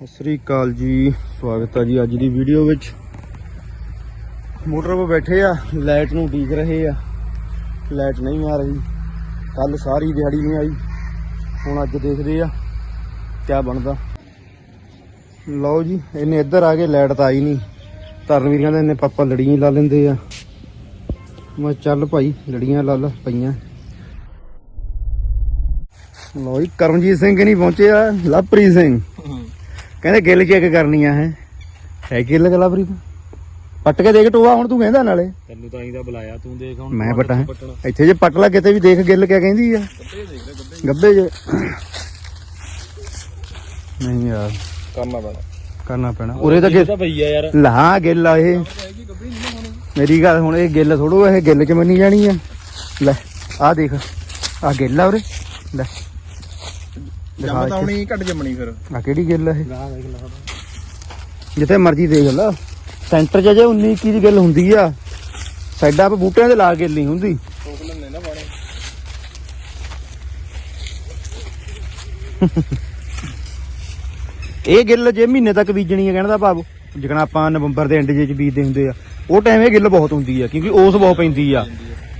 ਸਤਿ ਸ੍ਰੀ ਅਕਾਲ ਜੀ, ਸਵਾਗਤ ਹੈ ਜੀ ਅੱਜ ਦੀ ਵੀਡੀਓ ਵਿੱਚ। ਮੋਟਰ 'ਤੇ ਬੈਠੇ ਆ, ਲਾਈਟ ਨੂੰ ਉਡੀਕ ਰਹੇ ਆ। ਲਾਈਟ ਨਹੀਂ ਆ ਰਹੀ ਕੱਲ ਸਾਰੀ ਦਿਹਾੜੀ ਨਹੀਂ ਆਈ, ਹੁਣ ਅੱਜ ਦੇਖਦੇ ਆ, ਕਿਆ ਬਣਦਾ। ਲਓ ਜੀ, ਇਹਨੇ ਇੱਧਰ ਆ ਕੇ ਲਾਈਟ ਤਾਂ ਆਈ ਨਹੀਂ ਧਰਮਵੀਰਾਂ ਦੇ ਇਹਨੇ ਪਾਪਾ ਲੜੀਆਂ ਲਾ ਲੈਂਦੇ ਆ। ਮੈਂ ਚੱਲ ਭਾਈ, ਲੜੀਆਂ ਲਾ ਲਾ ਪਈਆਂ। ਲਓ ਜੀ, ਕਰਮਜੀਤ ਸਿੰਘ ਨਹੀਂ ਪਹੁੰਚਿਆ, ਲਵਪ੍ਰੀਤ ਸਿੰਘ। ਕਹਿੰਦੇ ਗਿੱਲ ਚੈੱਕ ਕਰਨੀਆਂ ਹੈ। ਹੈ ਗਿੱਲ ਗਲਾਬਰੀ ਪੱਟ ਕੇ ਦੇਖ ਟੋਆ ਹੁਣ ਤੂੰ ਕਹਿੰਦਾ ਨਾਲੇ। ਤੈਨੂੰ ਤਾਂ ਇਹਦਾ ਬੁਲਾਇਆ ਤੂੰ ਦੇਖ ਹੁਣ ਮੈਂ ਪੱਟਾਂ। ਇੱਥੇ ਜੇ ਪੱਟ ਲਾ ਕਿਤੇ ਵੀ ਦੇਖ ਗਿੱਲ ਕਿਆ ਕਹਿੰਦੀ ਆ। ਗੱਬੇ ਜੇ। ਨਹੀਂ ਯਾਰ। ਕਰਨਾ ਪੈਣਾ। ਕਰਨਾ ਪੈਣਾ। ਉਰੇ ਤਾਂ ਗਿੱਲ ਲਾ ਗਿੱਲ ਆ ਇਹ। ਮੇਰੀ ਗੱਲ ਹੁਣ ਇਹ ਗਿੱਲ ਥੋੜੋ ਇਹ ਗਿੱਲ ਚ ਮੰਨੀ ਜਾਣੀ ਆ। ਲੈ ਆ ਦੇਖ। ਆ ਗਿੱਲ ਆ ਉਰੇ। ਲੈ। ਦਿਖਾ ਇੱਥੇ। ਆਉਣੀ ਘੱਟ ਜੰਮਣੀ ਫਿਰ। ਆ ਕਿਹੜੀ ਗਿੱਲ ਆ ਇਹ? ਗਾਹ ਦੇਖ ਲਾ ਜਿੱਥੇ ਮਰਜ਼ੀ ਦੇਖ ਲਾ। ਸੈਂਟਰ 'ਚ ਜੇ 19 21 ਦੀ ਗੱਲ ਹੁੰਦੀ ਆ ਸਾਈਡਾਂ 'ਤੇ ਬੂਟਿਆਂ ਦੇ ਲਾ ਗਿੱਲ ਨਹੀਂ ਹੁੰਦੀ। ਟੋਕ ਲੈਣੇ ਨਾ ਪਾਣੀ ਇਹ ਗਿੱਲ ਜੇ ਮਹੀਨੇ ਤੱਕ ਬੀਜਣੀ ਹੈ ਕਹਿਣ ਦਾ ਭਾਵ। ਜਿਕਣਾ ਆਪਾਂ ਨਵੰਬਰ ਦੇ ਐਂਡ ਜੇ ਚ ਬੀਜਦੇ ਹੁੰਦੇ ਆ। ਉਹ ਟਾਈਮ ਇਹ ਗਿੱਲ ਬਹੁਤ ਹੁੰਦੀ ਆ ਕਿਉਂਕਿ ਓਸ ਬਹੁਤ ਪੈਂਦੀ ਆ।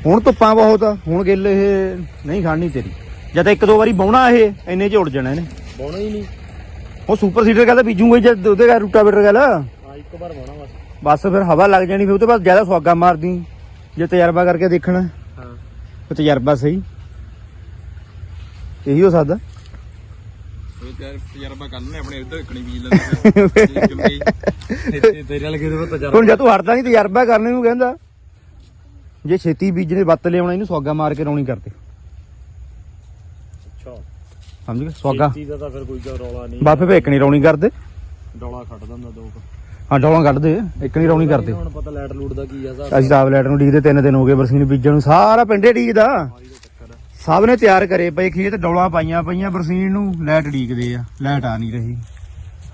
ਹੁਣ ਧੁੱਪਾਂ ਬਹੁਤ ਆ ਹੁਣ ਗਿੱਲ ਇਹ ਨਹੀਂ ਖਾਣੀ ਤੇਰੀ। ਜਦ ਇੱਕ ਦੋ ਵਾਰੀ ਬਾਉਣਾ ਇਹ ਇੰਨੇ ਚ ਉੜ ਜਾਣਾ ਇਹਨੇ। ਬੋਣਾ ਹੀ ਨਹੀਂ। ਉਹ ਸੁਪਰ ਸੀਡਰ ਕਹਿੰਦਾ ਬੀਜੂਗਾ ਹੀ ਜਦ ਉਹਦੇ ਘਰ ਰੂਟਾਵੇਟਰ ਗੱਲ। ਆ ਇੱਕ ਵਾਰ ਬੋਣਾ ਬਸ। ਬਸ ਫਿਰ ਹਵਾ ਲੱਗ ਜਾਣੀ ਫਿਰ ਉਹਦੇ ਬਾਅਦ ਜ਼ਿਆਦਾ ਸੁਆਗਾ ਮਾਰਦੀ। ਜੇ ਤਜਰਬਾ ਕਰਕੇ ਦੇਖਣਾ। ਹਾਂ। ਉਹ ਤਜਰਬਾ ਸਹੀ। ਇਹੀ ਹੋ ਸਕਦਾ। ਉਹ ਤੇ ਤਜਰਬਾ ਕਰ ਲੈਣੇ ਆਪਣੇ ਇੱਧਰ ਇਕਣੀ ਬੀਜ ਲੈਂਦੇ ਤੇਰੇ ਨਾਲ ਕਿਤੇ ਤਜਰਬਾ? ਹੁਣ ਜੇ ਤੂੰ ਹਟਦਾ ਨਹੀਂ ਤਜਰਬਾ ਕਰਨੇ ਨੂੰ ਕਹਿੰਦਾ। ਜੇ ਛੇਤੀ ਬੀਜਣੇ ਬੱਤ ਲਿਆਉਣਾ ਇਹਨੂੰ ਸੁਆਗਾ ਮਾਰ ਕੇ ਰੌਣੀ ਕਰਦੇ। ਸਮਝ ਗਏ? ਸੁਆਗਾ ਖੇਤੀ ਦਾ ਤਾਂ ਫਿਰ ਕੋਈ ਰੌਲਾ ਨਹੀਂ। ਬਾਫੇ ਭੇਕ ਨਹੀਂ ਰੌਣੀ ਕਰਦੇ? ਡੋਲਾ ਖੱਟ ਦਿੰਦਾ ਦੋ ਕੁ। ਹਾਂ ਡੌਲਾਂ ਕੱਢਦੇ। ਇੱਕ ਨਹੀਂ ਰੌਣੀ ਕਰਦੇ। ਹੁਣ ਪਤਾ ਲਾਈਟ ਲੂਟ ਦਾ ਕੀ ਆ ਹਿਸਾਬ ਅਸੀਂ ਤਾਂ ਲੈਟ ਨੂੰ ਡੀਕਦੇ ਤਿੰਨ ਦਿਨ ਹੋ ਗਏ ਬਰਸੀਨ ਬੀਜਣ ਨੂੰ। ਸਾਰਾ ਪਿੰਡੇ ਡੀਕਦਾ। ਆਹੀ ਦਾ ਚੱਕਰ ਆ। ਸਭ ਨੇ ਤਿਆਰ ਕਰੇ ਪਏ ਖੇਤ ਡੌਲਾਂ ਪਾਈਆਂ ਪਈਆਂ ਬਰਸੀਨ ਨੂੰ ਲਾਈਟ ਡੀਕਦੇ ਆ। ਲਾਈਟ ਆ ਨਹੀਂ ਰਹੀ।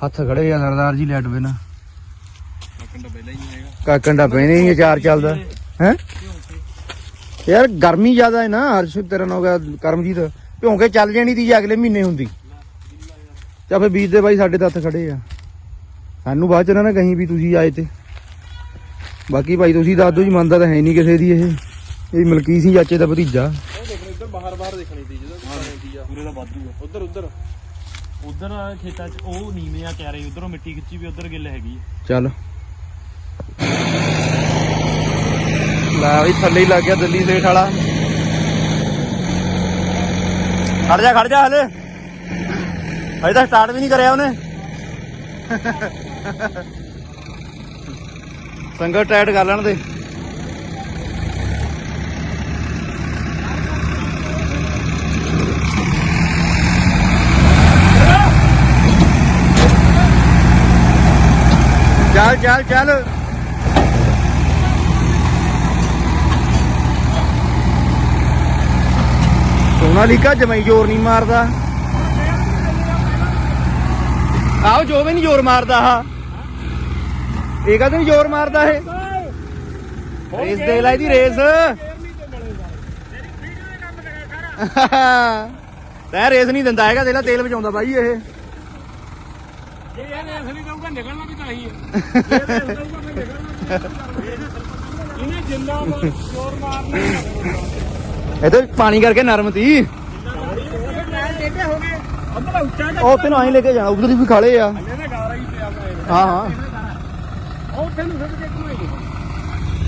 ਹੱਥ ਖੜੇ ਆ ਸਰਦਾਰ ਜੀ ਲਾਈਟ ਬਿਨਾ। ਕੰਡਾ ਪਹਿਲਾਂ ਹੀ ਨਹੀਂ ਹੈਗਾ। ਕਾਕੰਡਾ ਪੈਣੇ ਹੀ ਚਾਰ ਚੱਲਦਾ। ਹੈ? ਯਾਰ ਗਰਮੀ ਜ਼ਿਆਦਾ ਹੈ ਨਾ ਹਰਸ਼ ਤੇਰਾ ਨਾ ਹੋ ਗਿਆ ਕਰਮਜੀਤ। ਭਿਉਂਕੇ ਚੱਲ ਜਾਣੀ ਤੀ ਜੇ ਅਗਲੇ ਮਹੀਨੇ ਹੁੰਦੀ। ਚਾ ਫੇ ਬੀਜ ਦੇ ਬਾਈ ਸਾਡੇ ਤਾਂ ਹੱਥ ਖੜੇ ਆ। ਸਾਨੂੰ ਬਾਅਦ ਚ ਨਾ ਕਹੀਂ ਵੀ ਤੁਸੀਂ ਆਏ ਤੇ। ਬਾਕੀ ਭਾਈ ਤੁਸੀਂ ਦੱਸ ਦਿਓ ਜੀ ਮੰਨਦਾ ਤਾਂ ਹੈ ਨਹੀਂ ਕਿਸੇ ਦੀ ਇਹ। ਇਹ ਮਲਕੀ ਸੀ ਚਾਚੇ ਦਾ ਭਤੀਜਾ। ਉਹ ਦੇਖੋ ਇੱਧਰ ਬਾਹਰ ਬਾਹਰ ਦੇਖਣੀ ਸੀ ਜਦੋਂ ਪਾਣੀ ਆ ਪੂਰੇ ਦਾ ਵਾਧੂ ਆ ਉਧਰ ਉਧਰ ਉਧਰ ਖੇਤਾਂ 'ਚ ਉਹ ਨੀਵੇਂ ਆ ਕਹਿ ਰਹੇ ਉਧਰੋਂ ਮਿੱਟੀ ਖਿੱਚੀ ਵੀ ਉਧਰ ਗਿੱਲ ਹੈਗੀ ਚੱਲ। ਲੈ ਵੀ ਥੱਲੇ ਹੀ ਲੱਗ ਗਿਆ ਦਿੱਲੀ ਸੇਠ ਵਾਲਾ। ਖੜ ਜਾ ਖੜ ਜਾ ਹਲੇ। ਅਜੇ ਤਾਂ ਸਟਾਰਟ ਵੀ ਨਹੀਂ ਕਰਿਆ ਉਹਨੇ। ਸੰਗਤ ਟਾਈਟ ਕਰ ਲੈਣ ਦੇ। ਚੱਲ ਚੱਲ ਚੱਲ। ਸੋਨਾਲੀਕਾ ਜਮਈ ਜ਼ੋਰ ਨਹੀਂ ਮਾਰਦਾ। ਆਓ ਜੋ ਵੀ ਨਹੀਂ ਜ਼ੋਰ ਮਾਰਦਾ ਆ ਇਹ ਕਦੇ ਨਹੀਂ ਜ਼ੋਰ ਮਾਰਦਾ ਇਹ? ਰੇਸ ਦੇ ਲੈ ਇਹਦੀ ਰੇਸ। ਤੈ ਰੇਸ ਨਹੀਂ ਦਿੰਦਾ ਹੈਗਾ ਦੇਖ ਤੇਲ ਬਚਾਉਂਦਾ ਬਾਈ ਇਹ। ਜੇ ਇਹ ਅਸਲੀ ਦਊਗਾ ਨਿਕਲਣਾ ਵੀ ਤਾਂ ਹੀ ਹੈ ਇਹਨੇ ਜਿੰਨਾ ਜ਼ੋਰ ਮਾਰਨਾ ਇਹ ਤਾਂ ਪਾਣੀ ਕਰਕੇ ਨਰਮ ਤੀ। ਟੇਢੇ ਉਹ ਉੱਥੇ ਨੂੰ ਲੈ ਕੇ ਜਾਣਾ, ਉਧਰ ਵੀ ਖਾਲੇ ਆ। ਹਾਂ ਹਾਂ।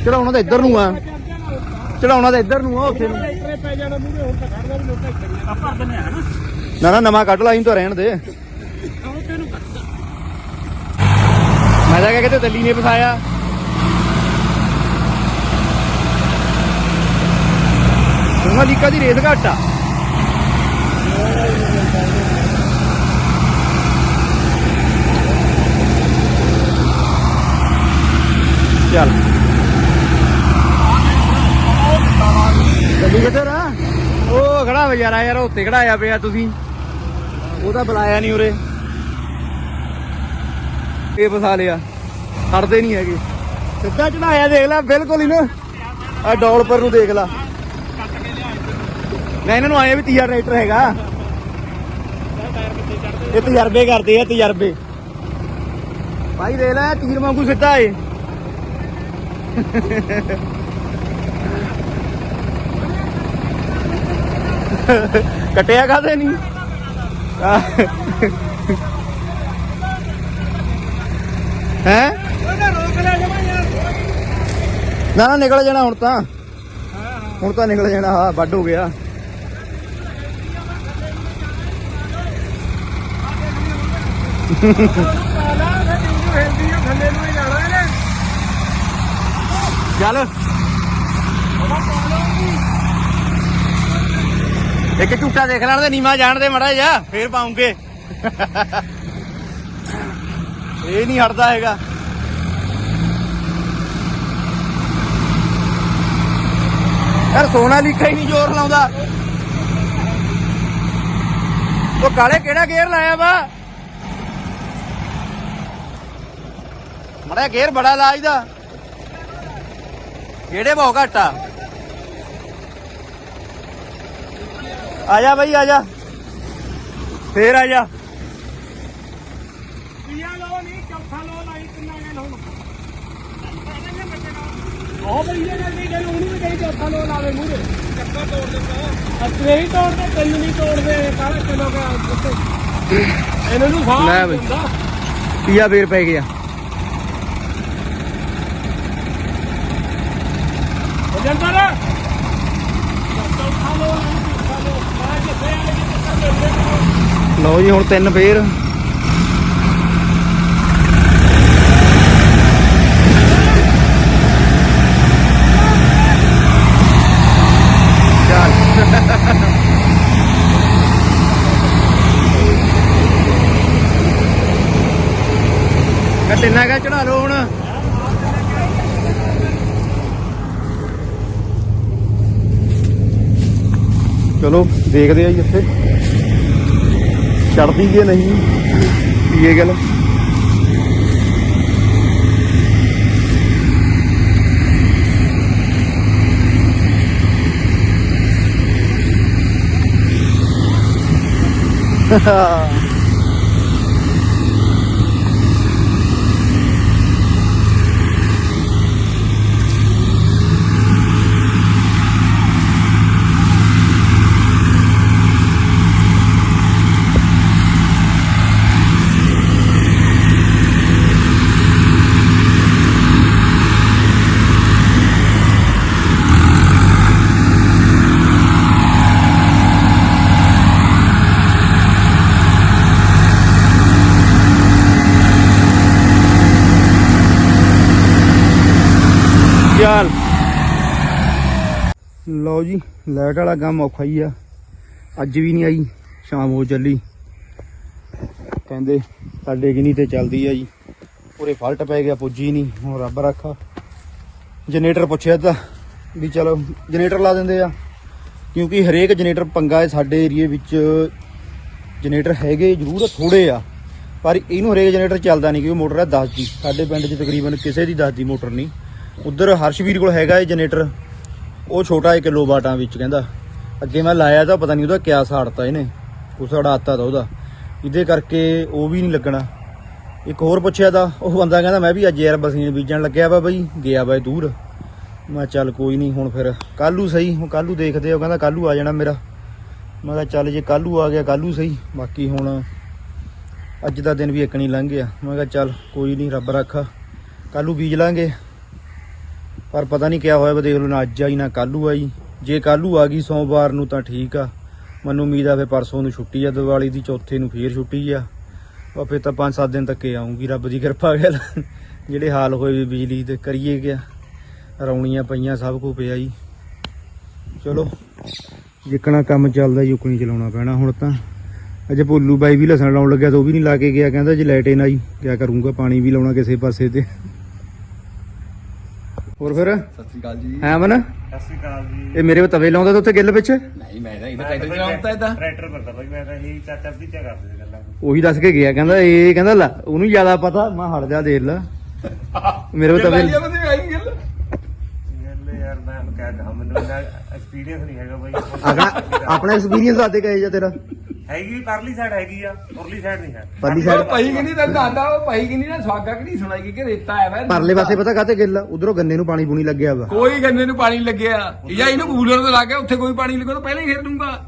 ਚੜਾਉਣਾ ਤਾਂ ਇੱਧਰ ਨੂੰ ਆ। ਚੜਾਉਣਾ ਤਾਂ ਇੱਧਰ ਨੂੰ ਆ ਉੱਥੇ ਨੂੰ। ਨਾ ਨਾ, ਨਵਾਂ ਕੱਢ ਲਾ ਇਹਨੂੰ ਤਾਂ ਰਹਿਣ ਦੇ। ਮੈਂ ਤਾਂ ਕਿਹਾ ਦਿੱਲੀ ਨੇ ਫਸਾਇਆ। ਸੋਨਾਲੀਕਾ ਦੀ ਰੇਸ ਘੱਟ ਆ। ਚੱਲ। ਗੱਡੀ ਕਿੱਧਰ ਆ? ਉਹ ਖੜਾ ਵਿਚਾਰਾ ਯਾਰ ਉੱਤੇ ਖੜਾਇਆ ਪਿਆ ਤੁਸੀਂ। ਉਹ ਤਾਂ ਬੁਲਾਇਆ ਨਹੀਂ ਉਰੇ। ਇਹ ਫਸਾ ਲਿਆ। ਖੜਦੇ ਨਹੀਂ ਹੈਗੇ। ਸਿੱਧਾ ਚੜਾਇਆ ਦੇਖ ਲੈ, ਬਿਲਕੁਲ ਹੀ ਨਾ। ਆ ਡੌਲਪਰ ਨੂੰ ਦੇਖ ਲੈ। ਮੈਂ ਇਹਨਾਂ ਨੂੰ ਆਇਆ ਵੀ ਤੀਆ ਟਰੈਕਟਰ ਹੈਗਾ। ਇਹ ਤਜਰਬੇ ਕਰਦੇ ਆ, ਤਜਰਬੇ। ਭਾਈ ਦੇ ਲੈ, ਤੀਰ ਵਾਂਗੂ ਸਿੱਧਾ ਏ। ਕਟਿਆ ਕਾਦੇ ਨਹੀਂ ਹੈ? ਨਾ ਨਿਕਲ ਜਾਣਾ ਹੁਣ ਤਾਂ। ਹੁਣ ਤਾਂ ਨਿਕਲ ਜਾਣਾ, ਹਾਂ ਵੱਡ ਹੋ ਗਿਆ। ਚੱਲ। ਇੱਕ ਝੂਟਾ ਦੇਖ ਲੈਣ ਦੇ ਨੀਮਾ ਜਾਣ ਦੇ ਮੜਾ ਜਾ, ਫੇਰ ਪਾਉਂਗੇ। ਇਹ ਨਹੀਂ ਹਟਦਾ ਹੈਗਾ। ਯਾਰ ਸੋਨਾ ਲਿਖਾ ਹੀ ਨਹੀਂ ਜ਼ੋਰ ਲਾਉਂਦਾ। ਉਹ ਕਾਲੇ ਕਿਹੜਾ ਗੇਅਰ ਲਾਇਆ ਵਾ? ਮੜਾ ਗੇਅਰ ਬੜਾ ਲਾਜ ਦਾ ਕਿਹੜੇ ਬਹੁ ਘਟਾ ਆ। ਜਾ ਬਈ ਆ ਜਾ। ਫੇਰ ਆ ਜਾ। ਪੀਆ ਲੋ ਨਹੀਂ ਚੌਥਾ ਲੋ ਲਾਈ ਕਿੰਨਾ ਗਏ ਹੁਣ ਉਹ ਬਈ ਇਹ ਨਹੀਂ ਗੱਲ ਉਹਨੂੰ ਵੀ ਕਹੀ ਚੌਥਾ ਲੋ ਲਾਵੇ ਮੂਰੇ ਚੱਕਾ ਤੋੜ ਦਿੰਦਾ ਅੱਛੇ ਹੀ ਤੋੜਦੇ ਤਿੰਨ ਨਹੀਂ ਤੋੜਦੇ ਕਿਲੋ ਕਾ ਉੱਤੇ। ਇਹਨਾਂ ਨੂੰ ਸਾਹ ਲੈ ਬਈ। ਪੀਆ ਫੇਰ ਪੈ ਗਿਆ ਜੰਦਰ ਚੌਥਾ ਲੋ ਨਹੀਂ ਚੌਥਾ ਲੋ ਮੈਂ ਜਿੱਥੇ ਆਲੇ ਦੀ ਚੱਕਰ ਮਿਲਦੇ ਲਓ ਜੀ ਹੁਣ ਤਿੰਨ ਫੇਰ। ਚੱਲ। ਕਾ ਚੜਾ ਲਓ ਹੁਣ। ਚਲੋ, ਦੇਖਦੇ ਆ ਜੀ ਇੱਥੇ ਚੜਦੀ ਜੇ ਨਹੀਂ? ਪੀਏ ਗੱਲ? ਚੱਲ ਲਓ ਜੀ, ਲਾਈਟ ਵਾਲਾ ਕੰਮ ਔਖਾ ਹੀ ਆ। ਅੱਜ ਵੀ ਨਹੀਂ ਆਈ, ਸ਼ਾਮ ਹੋ ਚੱਲੀ। ਕਹਿੰਦੇ ਸਾਡੇ ਕਿਨੀ ਤੇ ਚੱਲਦੀ ਆ ਜੀ। ਪੂਰੇ ਫਾਲਟ ਪੈ ਗਿਆ, ਪੁੱਜੀ ਨਹੀਂ, ਹੁਣ ਰੱਬ ਰੱਖਾ। ਜਨਰੇਟਰ ਪੁੱਛਿਆ ਤਾਂ ਵੀ ਚਲੋ, ਜਨਰੇਟਰ ਲਾ ਦਿੰਦੇ ਆ। ਕਿਉਂਕਿ ਹਰੇਕ ਜਨਰੇਟਰ ਪੰਗਾ ਹੈ ਸਾਡੇ ਏਰੀਏ ਵਿੱਚ। ਜਨਰੇਟਰ ਹੈਗੇ ਜ਼ਰੂਰ ਥੋੜੇ ਆ, ਪਰ ਇਹਨੂੰ ਹਰੇਕ ਜਨਰੇਟਰ ਚੱਲਦਾ ਨਹੀਂ, ਕਿਉਂਕਿ ਮੋਟਰ ਹੈ 10 ਦੀ। ਸਾਡੇ ਪਿੰਡ 'ਚ ਤਕਰੀਬਨ ਕਿਸੇ ਦੀ 10 ਦੀ ਮੋਟਰ ਨਹੀਂ। ਉਧਰ ਹਰਸ਼ਵੀਰ ਕੋਲ ਹੈਗਾ ਇਹ ਜਨਰੇਟਰ। ਉਹ ਛੋਟਾ 1 ਕਿਲੋ ਵਾਟਾਂ ਵਿੱਚ ਕਹਿੰਦਾ, ਅੱਗੇ ਮੈਂ ਲਾਇਆ ਤਾਂ ਪਤਾ ਨਹੀਂ ਉਹਦਾ ਕਿਆ ਸਾੜਤਾ ਇਹਨੇ ਉਸ ਸਾੜਾਤਾ ਤਾਂ ਉਹਦਾ। ਇਹਦੇ ਕਰਕੇ ਉਹ ਵੀ ਨਹੀਂ ਲੱਗਣਾ। ਇੱਕ ਹੋਰ ਪੁੱਛਿਆ ਤਾਂ, ਉਹ ਬੰਦਾ ਕਹਿੰਦਾ, ਮੈਂ ਵੀ ਅੱਜ ਯਾਰ ਬਸੀਨ ਬੀਜਣ ਲੱਗਿਆ ਵਾ ਬਈ, ਗਿਆ ਵਾ ਦੂਰ। ਮੈਂ ਕਿਹਾ, ਚੱਲ ਕੋਈ ਨਹੀਂ, ਹੁਣ ਫਿਰ ਕੱਲੂ ਸਹੀ, ਹੁਣ ਕੱਲੂ ਦੇਖਦੇ ਆ, ਉਹ ਕਹਿੰਦਾ ਕੱਲੂ ਆ ਜਾਣਾ ਮੇਰਾ। ਮੈਂ ਕਿਹਾ, ਚੱਲ ਜੇ ਕੱਲੂ ਆ ਗਿਆ ਕੱਲੂ ਸਹੀ। ਬਾਕੀ ਹੁਣ ਅੱਜ ਦਾ ਦਿਨ ਵੀ ਇੱਕ ਨਹੀਂ ਲੰਘ ਗਿਆ। ਮੈਂ ਕਿਹਾ, ਚੱਲ ਕੋਈ ਨਹੀਂ, ਰੱਬ ਰੱਖਾ। ਕੱਲੂ ਬੀਜ ਲਾਂਗੇ। ਪਰ ਪਤਾ ਨਹੀਂ ਕਿਆ ਹੋਇਆ ਵਾ ਦੇਖ ਲਓ ਨਾ ਅੱਜ ਆਈ, ਨਾ ਕੱਲੂ ਆਈ। ਜੇ ਕੱਲੂ ਆ ਗਈ ਸੋਮਵਾਰ ਨੂੰ ਤਾਂ ਠੀਕ ਆ। ਮੈਨੂੰ ਉਮੀਦ ਆ ਫੇ ਪਰਸੋਂ ਨੂੰ ਛੁੱਟੀ ਆ, ਦੀਵਾਲੀ ਦੀ ਚੌਥੇ ਨੂੰ ਫੇਰ ਛੁੱਟੀ ਆ। ਉਹ ਫੇ ਤਾਂ 5-7 ਦਿਨ ਤੱਕ ਆਉਂਗੀ ਰੱਬ ਦੀ ਕਿਰਪਾ ਗੱਲ ਜਿਹੜੇ ਹਾਲ ਹੋਏ ਵੀ ਬਿਜਲੀ ਦੇ ਕਰੀਏ ਗਿਆ ਰੌਣੀਆਂ ਪਈਆਂ, ਸਭ ਕੁ ਪਿਆ ਜੀ। ਚਲੋ, ਜਿੱਕਣਾ ਕੰਮ ਚੱਲਦਾ ਜੀ, ਉਕਣੀ ਚਲਾਉਣਾ ਪੈਣਾ ਹੁਣ ਤਾਂ। ਅਜੇ ਭੋਲੂ ਬਾਈ ਵੀ ਲਸਣ ਲਾਉਣ ਲੱਗਿਆ, ਤਾਂ ਉਹ ਵੀ ਨਹੀਂ ਲਾ ਕੇ ਗਿਆ, ਕਹਿੰਦਾ ਜੇ ਲਾਈਟ ਨਾ ਆਈ, ਕਿਆ ਕਰੂੰਗਾ? ਪਾਣੀ ਵੀ ਲਾਉਣਾ ਕਿਸੇ ਪਾਸੇ ਤੇ। ਹੋਰ ਫਿਰ? ਸਤਿ ਸ਼੍ਰੀ ਅਕਾਲ ਜੀ। ਹੈ ਮਨ ਸਤਿ ਸ਼੍ਰੀ ਅਕਾਲ ਜੀ। ਇਹ ਮੇਰੇ ਤਵੇ ਲਾਉਂਦਾ ਤਾਂ ਉੱਥੇ ਗਿੱਲ ਪਿੱਛੇ ਨਹੀਂ ਮੈਂ ਤਾਂ ਇਹਦਾ ਟਾਈਟਲ ਚਲਾਉਂਦਾ ਇਹਦਾ। ਟਰੈਕਟਰ ਕਰਦਾ ਬਈ ਮੈਂ ਤਾਂ ਇਹੀ ਚਾਚਾ ਦੀ ਚਾ ਕਰਦੇ ਗੱਲਾਂ। ਉਹੀ ਦੱਸ ਕੇ ਗਿਆ ਕਹਿੰਦਾ ਇਹ ਕਹਿੰਦਾ ਲੈ ਉਹਨੂੰ ਜ਼ਿਆਦਾ ਪਤਾ ਮੈਂ ਹਟ ਜਾ ਦੇਖ ਲੈ। ਮੇਰੇ ਤਵੇ ਬੰਦੇ ਆਈ ਗੱਲ। ਗੱਲ ਯਾਰ ਮੈਂ ਕਹਿ ਦਹਾ ਮੈਨੂੰ ਇਹਦਾ ਐਕਸਪੀਰੀਅੰਸ ਨਹੀਂ ਹੈਗਾ ਬਈ। ਆਪਣਾ ਐਕਸਪੀਰੀਅੰਸ ਆਤੇ ਕਹੇ ਜਾ ਤੇਰਾ। ਹੈਗੀ ਪਰਲੀ ਸਾਈਡ ਹੈਗੀ ਆ ਉਰਲੀ ਸਾਈਡ ਨਹੀਂ ਹੈ। ਪਰਲੀ ਉਹ ਸਾਈਡ ਪਈ ਕਿ ਨਹੀਂ ਤੈਨੂੰ ਦੱਸਦਾ ਉਹ ਪਈ ਕਿ ਨਹੀਂ ਨਾ ਸਵਾਗਾ ਕਿ ਨਹੀਂ ਸੁਣਾਈ ਕਿ ਰੇਤਾ ਆਇਆ ਵਾ। ਪਰਲੇ ਪਾਸੇ ਪਤਾ ਕਾਤੇ ਗਿੱਲ? ਉਧਰੋਂ ਗੰਨੇ ਨੂੰ ਪਾਣੀ ਪੂਣੀ ਲੱਗਿਆ ਵਾ। ਕੋਈ ਗੰਨੇ ਨੂੰ ਪਾਣੀ ਲੱਗਿਆ। ਜਾਂ ਇਹਨੂੰ ਕੂਲਰ ਤੇ ਗਿਆ ਉੱਥੇ ਕੋਈ ਪਾਣੀ ਲੱਗੋ ਤਾਂ ਪਹਿਲਾਂ ਹੀ ਖੇਡ ਦੂੰਗਾ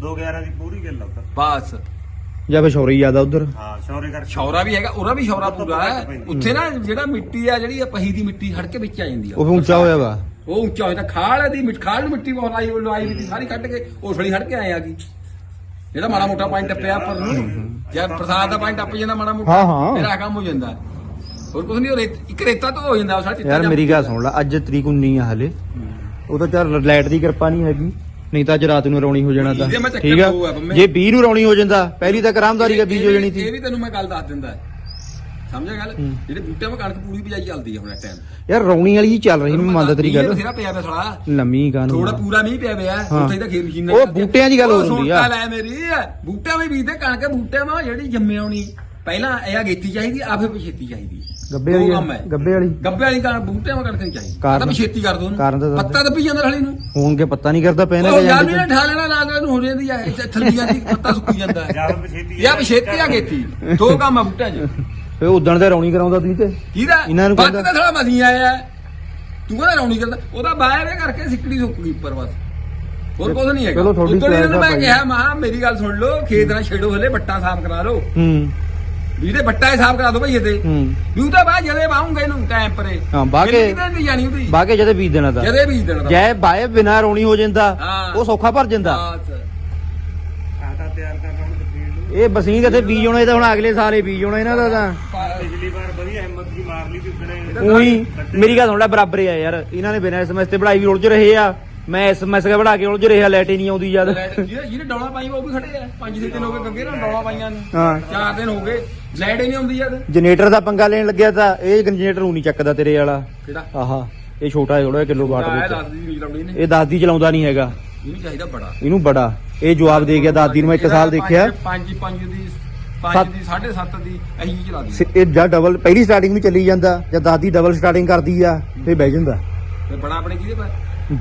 211 ਦੀ ਪੂਰੀ ਗੱਲ ਆ ਉੱਧਰ। ਬਸ। ਜਾਂ ਫਿਰ ਸ਼ੌਰੀ ਜ਼ਿਆਦਾ ਉਧਰ। ਹਾਂ ਸ਼ੌਰੇ ਕਰਕੇ। ਸ਼ੌਰਾ ਵੀ ਹੈਗਾ ਉਹਦਾ ਵੀ ਸ਼ੌਰਾ ਪੂਰਾ। ਹੈ। ਉੱਥੇ ਨਾ ਜਿਹੜਾ ਮਿੱਟੀ ਆ ਜਿਹੜੀ ਆ ਪਹੀ ਦੀ ਮਿੱਟੀ ਹੜ ਕੇ ਵਿੱਚ ਆ ਜਾਂਦੀ ਆ। ਉਹ ਉੱਚਾ ਹੋਇਆ ਵਾ। ਉਹ ਉੱਚਾ ਹੋਇਆ ਤਾਂ ਖਾਲ ਦੀ ਮਿੱਟ ਖਾਲ ਨੂੰ ਮਿੱਟੀ ਬਹੁਤ ਲਾਈ ਲਾਈ ਵੀ ਸਾਰੀ ਕੱਢ ਕੇ ਉਹ ਥੋੜੀ ਹੜ ਕੇ ਆਏ ਆ ਗਈ ਜਿਹੜਾ ਮਾੜਾ ਮੋਟਾ ਪਾਣੀ ਟੱਪਿਆ ਉੱਪਰ ਨੂੰ। ਜਦ ਪ੍ਰਸਾਦ ਦਾ ਪਾਣੀ ਟੱਪ ਜਾਂਦਾ ਮਾੜਾ ਮੋਟਾ ਹਾਂ, ਹਾਂ। ਆ ਕੰਮ ਹੋ ਜਾਂਦਾ। ਹੋਰ ਕੁਝ ਨਹੀਂ ਰੇਤ- ਇੱਕ ਰੇਤਾ ਤੋਂ ਹੋ ਜਾਂਦਾ ਉਹ ਸਾਰਾ ਚਿੱਟਾ ਯਾਰ। ਮੇਰੀ ਗੱਲ ਸੁਣ ਲੈ ਅੱਜ ਤਰੀਕ 19 ਆ ਹਲੇ। ਉਹ ਤਾਂ ਚੱਲ ਲਾਈਟ ਦੀ ਕਿਰਪਾ ਨਹੀਂ ਹੈਗੀ। ਨਹੀਂ ਤਾਂ ਅੱਜ ਰਾਤ ਨੂੰ ਰੌਣੀ ਹੋ ਜਾਣਾ ਤਾਂ। ਇਹਦੇ ਮੈਂ ਚੱਕਰ ਠੀਕ ਆ। ਜੇ 20 ਨੂੰ ਰੌਣੀ ਹੋ ਜਾਂਦਾ ਪਹਿਲੀ ਤਾਂ ਕਰਾਮਦਾਰੀ ਦਾ ਬੀਜ ਹੋ ਇਹ ਜਾਣੀ ਇਹ ਸੀ ਵੀ ਤੈਨੂੰ ਮੈਂ ਗੱਲ ਦੱਸ ਦਿੰਦਾ। ਸਮਝਿਆ ਗੱਲ। ਜਿਹੜੇ ਬੂਟਿਆਂ 'ਤੇ ਕਣਕ ਪੂਰੀ ਬਿਜਾਈ ਚੱਲਦੀ ਹੈ ਹੁਣ ਇਸ ਟਾਈਮ ਯਾਰ ਰੌਣੀ ਵਾਲੀ ਹੀ ਚੱਲ ਰਹੀ ਮੈਂ ਮੰਨਦਾ ਤੇਰੀ ਗੱਲ। ਬਥੇਰਾ ਪਿਆ ਪਿਆ ਥੋੜਾ ਲੰਮੀ ਗਾਨ ਥੋੜਾ ਪੂਰਾ ਮੀਂਹ ਪਿਆ ਪਿਆ। ਹਾਂ। ਉੱਥੇ ਤਾਂ ਖੇਤ ਮਸ਼ੀਨਾਂ ਉਹ ਚੱਲਦੀਆਂ। ਬੂਟਿਆਂ ਦੀ ਗੱਲ ਉਹ ਹੋ ਹੁੰਦੀ ਆ। ਸੁਣਤਾ ਲੈ ਮੇਰੀ। ਬੂਟਿਆਂ ਵੀ ਬੀਜਦੇ ਕਣਕ ਬੂਟਿਆਂ ਮਾ ਜਿਹੜੀ ਜੰਮੇ ਆਉਣੀ। ਪਹਿਲਾਂ ਇਹ ਅਗੇਤੀ ਚਾਹੀਦੀ ਆ ਫਿਰ ਪਛੇਤੀ ਚਾਹੀਦੀ। ਗੱਬੇ ਵਾਲੀ ਗੱਬੇ ਵਾਲੀ। ਗੱਬੇ ਵਾਲੀ ਕਣਕ ਬੂਟਿਆਂ ਮਾ ਕਣਕ ਨਹੀਂ ਚਾਹੀਦੀ। ਕਾਰਨ? ਤਾਂ ਪਛੇਤੀ ਕਰ ਦੋ ਉਹਨੂੰ। ਕਾਰਨ ਤਾਂ ਦੱਸ ਪੱਤਾ ਦੱਬੀ ਜਾਂਦਾ ਥਾਲੀ ਨੂੰ। ਹੋਣਗੇ ਪਤਾ ਨਹੀਂ ਕਰਦਾ ਪੈਣਾ ਉਹ ਕਿ ਯਾਰ ਵੀ ਜਾਂਦੇ ਠਾ ਲੈਣਾ ਨਾਲ ਨੂੰ ਹੋ ਜਾਂਦੀ ਆ ਇੱਥੇ ਥੱਲੀ ਜਾਂਦੀ ਪੱਤਾ ਸੁੱਕੀ ਜਾਂਦਾ। ਹੈ ਜਾਂ ਪਛੇਤੀ ਜਾਂ ਪਛੇਤੀ ਅਗੇਤੀ ਦੋ ਕੰਮ ਆ ਬੂਟਿਆਂ 'ਚ। ਫੇ ਉਦਣ ਤੇ ਰੌਣੀ ਕਰਾਉਂਦਾ ਤੁਸੀਂ ਤੇ ਕਿਹਦਾ? ਇਹਨਾਂ ਨੂੰ ਬੱਤ ਕਹਿੰਦਾ- ਤਾਂ ਥੋੜਾ ਮਸੀਂ ਆਇਆ ਹੈ। ਤੂੰ ਕਹਿੰਦਾ ਰੌਣੀ ਕਰਦਾ। ਉਹਦਾ ਬਾਹਰ ਇਹ ਕਰਕੇ ਸਿੱਕੜੀ ਸੁੱਕ ਗਈ ਉੱਪਰ ਬਸ। ਹੋਰ ਕੁਝ ਨਹੀਂ ਹੈਗਾ। ਚਲੋ ਤੁਹਾਡੀ ਦੀ ਆ ਮੈਂ। ਕਿਹਾ ਮਹਾ ਮੇਰੀ ਗੱਲ ਸੁਣ ਲਓ ਖੇਤ ਨਾਲ ਛੇੜੋ ਹਲੇ ਬੱਟਾ ਸਾਫ਼ ਕਰਾ ਲਓ। ਹੂੰ। ਵੀਰੇ ਬੱਟਾ ਹੀ ਸਾਫ਼ ਕਰਾ ਦੋ ਭਈ ਇਹਦੇ। ਹੂੰ। ਵੀ ਉਹਦਾ ਬਾਅਦ ਜਦੇ ਬਾਹੂੰਗਾ ਇਹਨੂੰ ਟਾਈਮ ਪਰੇ। ਹਾਂ, ਬਾਅਦ ਕੇ- ਕਿਤੇ ਨਹੀਂ ਜਾਣੀ ਉਹਦੀ? ਬਾਗੇ ਜਦੇ ਬੀਜ ਦੇਣਾ ਤਾਂ। ਜਦੇ ਬੀਜ ਦੇਣਾ ਜੈ ਬਾਏ ਬਿਨਾ ਰੌਣੀ ਹੋ ਜਾਂਦਾ ਹਾਂ। ਉਹ ਸੌਖਾ ਭਰ ਜਾਂਦਾ। ਬਸ। ਆਟਾ ਤਿਆਰ ਕਰਨਾ ਹੁਣ ਤਸਵੀਰ ਨੂੰ ਇਹ ਬਸੀਂ ਕਿਥੇ ਬੀਜ ਹੋਣਾ ਇਹ ਤਾਂ ਹੁਣ ਅਗਲੇ ਸਾਲ ਹੀ ਬੀਜ ਹੋਣਾ ਇਹਨਾਂ ਦਾ ਤਾਂ। ਪਿਛਲੀ ਵਾਰ ਵਧੀਆ ਹਿੰਮਤ ਦੀ ਮਾਰ ਲਈ ਤੇ ਉਹੀ ਮੇਰੀ ਗੱਲ ਸੁਣ ਲੈ ਬਰਾਬਰ ਹੀ ਆ ਯਾਰ। ਇਹਨਾਂ ਨੇ ਬਿਨਾਂ ਐਸਐਮਐਸ ਤੇ ਪੜਾਈ ਵੀ ਉਲਝ ਰਹੇ ਆ। ਮੈਂ ਐਸਐਮਐਸ ਕੇ ਪੜਾ ਕੇ ਉਲਝ ਰਿਹਾ ਲੈਟ ਹੀ ਨਹੀਂ ਆਉਂਦੀ ਜਦ। ਜਿਹਨੇ ਜਿਹਨੇ ਡੌਲਾ ਪਾਈ ਉਹ ਵੀ ਖੜੇ ਆ। ਪੰਜ ਛੇ ਦਿਨ ਹੋ ਗਏ ਗੱਗੇ ਨਾਲ ਡੌਲਾ ਪਾਈਆਂ ਨੂੰ। ਹਾਂ। ਚਾਰ ਦਿਨ ਹੋ ਗਏ। ਲਾਈਟ ਹੀ ਨਹੀਂ ਆਉਂਦੀ ਯਾਰ ਜਨਰੇਟਰ ਦਾ ਪੰਗਾ ਲੈਣ ਲੱਗਿਆ ਤਾਂ ਇਹ ਜਨਰੇਟਰ ਨੂੰ ਨਹੀਂ ਚੱਕਦਾ ਤੇਰੇ ਵਾਲਾ। ਕਿਹੜਾ? ਆਹਾ ਇਹ ਛੋਟਾ ਥੋੜਾ ਕਿਲੋ ਵਾਟ ਦੀ ਇਹ ਦਾਦੀ ਚਲਾਉਂਦਾ ਨਹੀਂ ਹੈਗਾ। ਇਹਨੂੰ ਚਾਹੀਦਾ ਬੜਾ। ਇਹਨੂੰ ਬੜਾ। ਇਹ ਜਵਾਬ ਦੇ ਗਿਆ ਦਾਦੀ ਨੂੰ ਮੈਂ ਇੱਕ ਸਾਲ ਦੇਖਿਆ। ਪੰਜ ਪੰਜ ਦੀ ਸੱਤ- ਪੰਜ ਦੀ 7.5 ਦੀ ਅਹੀਂ ਚਲਾ ਦੀ ਇਹ ਜਾਂ ਡਬਲ ਪਹਿਲੀ ਸਟਾਰਟਿੰਗ ਨੂੰ ਚੱਲੀ ਜਾਂਦਾ ਜਾਂ ਦਾਦੀ ਡਬਲ ਸਟਾਰਟਿੰਗ ਕਰਦੀ ਆ ਫੇ ਬਹਿ ਜਾਂਦਾ। ਤੇ ਬੜਾ ਆਪਣੇ ਕਿਹਦੇ ਪਾ